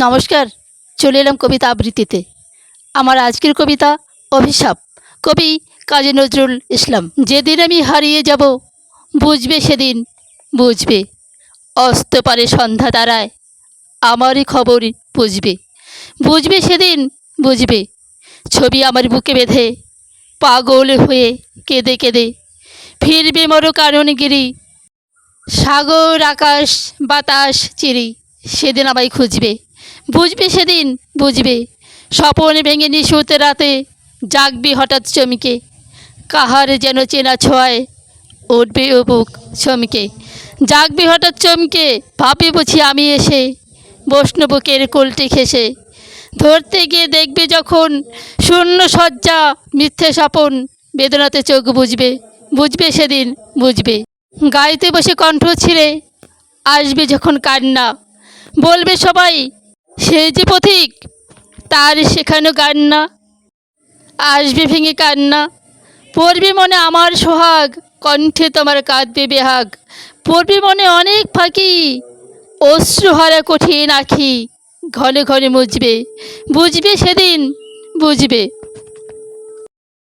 নমস্কার, চলে এলাম কবিতা আবৃত্তিতে। আমার আজকের কবিতা অভিশাপ। কবি কাজী নজরুল ইসলাম, যেদিন আমি হারিয়ে যাব, বুঝবে সেদিন, বুঝবে। অস্ত পারে সন্ধ্যা দাঁড়ায় আমারই খবর বুঝবে বুঝবে সেদিন, বুঝবে। ছবি আমার বুকে বেঁধে, পাগল হয়ে কেঁদে কেঁদে। ফিরবে মরো কারণগিরি সাগর, আকাশ, বাতাস, চিরি, সেদিন আমায় খুঁজবে। বুঝবে সেদিন? বুঝবে। স্বপন ভেঙে নিশুতে রাতে জাগবি হঠাৎ চমকে কাহার যেন চেনা ছোঁয়ায় উঠবে বুক চমকে জাগবি হঠাৎ চমকে ভাবি বুঝি আমি এসে বৈষ্ণব বুকের কোলটি খেসে ধরতে গিয়ে দেখবে যখন শূন্য শয্যা মিথ্যে স্বপন বেদনাতে চোখ বুঝবে বুঝবে সেদিন, বুঝবে। গাইতে বসে কণ্ঠ ছিঁড়ে, আসবে যখন কান্না। বলবে সবাই সে যে পথিক, তার শেখানো কান্না, আসবে ভেঙে কান্না। পড়বে মনে আমার সোহাগ, কণ্ঠে তোমার কাঁদবে বেহাগ। পড়বে মনে অনেক ফাঁকি অশ্রুহারা কঠিন আখি। ঘনে ঘনে মুজবে বুঝবে সেদিন, বুঝবে।